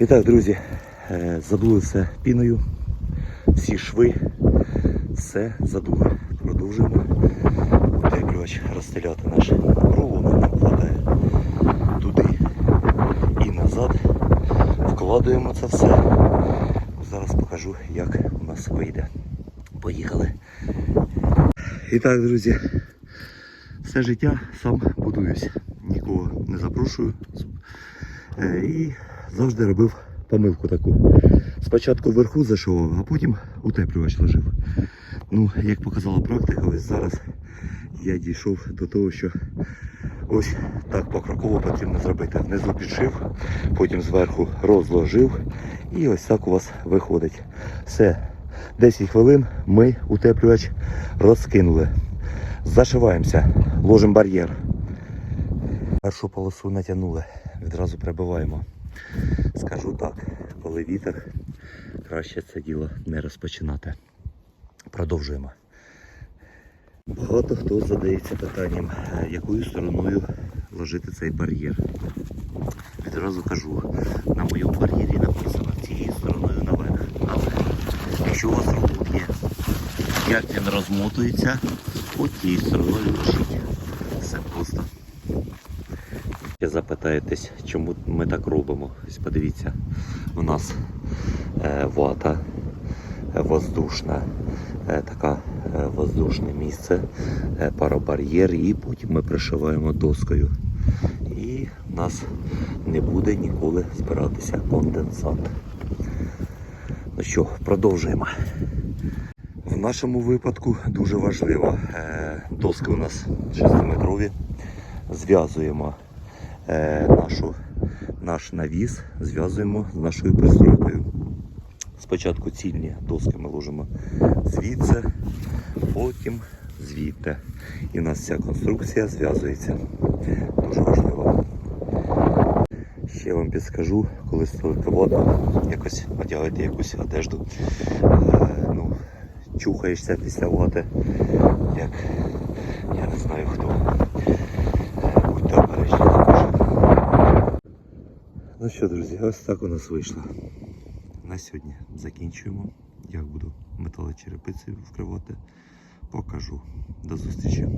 І так, друзі, е, задули все піною, всі шви, все задули. Продовжуємо утеплювач розстеляти наш рулон нам вкладає туди і назад. Вкладуємо це все. Зараз покажу, як у нас вийде. Поїхали. І так, друзі, все життя сам будуюсь. Нікого не запрошую. Е, І завжди робив помилку таку. Спочатку вверху зашивав, а потім утеплювач ложив. Ну, як показала практика, ось зараз я дійшов до того, що ось так покроково потрібно зробити. Внизу підшив, потім зверху розложив. І ось так у вас виходить. Все. 10 хвилин ми утеплювач розкинули. Зашиваємося, ложимо бар'єр. Першу полосу натягнули, відразу прибиваємо. Скажу так, коли вітер, краще це діло не розпочинати. Продовжуємо. Багато хто задається питанням, е, якою стороною ложити цей бар'єр. Відразу кажу, на моєму бар'єрі написано цією стороною наверх. Але якщо у вас рулон є, як він розмотується, от тією стороною ложіть. Все просто. Запитаєтесь, чому ми так робимо. Ось подивіться, у нас е, вата е, воздушна, е, така воздушне місце, паробар'єр, і потім ми пришиваємо доскою. І в нас не буде ніколи збиратися конденсат. Ну що, продовжуємо. В нашому випадку дуже важливо, доски у нас 6-метрові, зв'язуємо нашу, наш навіс, зв'язуємо з нашою пристройкою. Спочатку цільні доски ми ложимо звідси, потім звідти. І у нас вся конструкція зв'язується. Дуже важливо. Ще вам підскажу, коли стелите воду, якось одягайте якусь одежду. Е, ну, чухаєшся після води, як я не знаю хто. Ну що, друзі, ось так у нас вийшло. На сьогодні закінчуємо. Як буду металочерепицею вкривати, покажу. До зустрічі.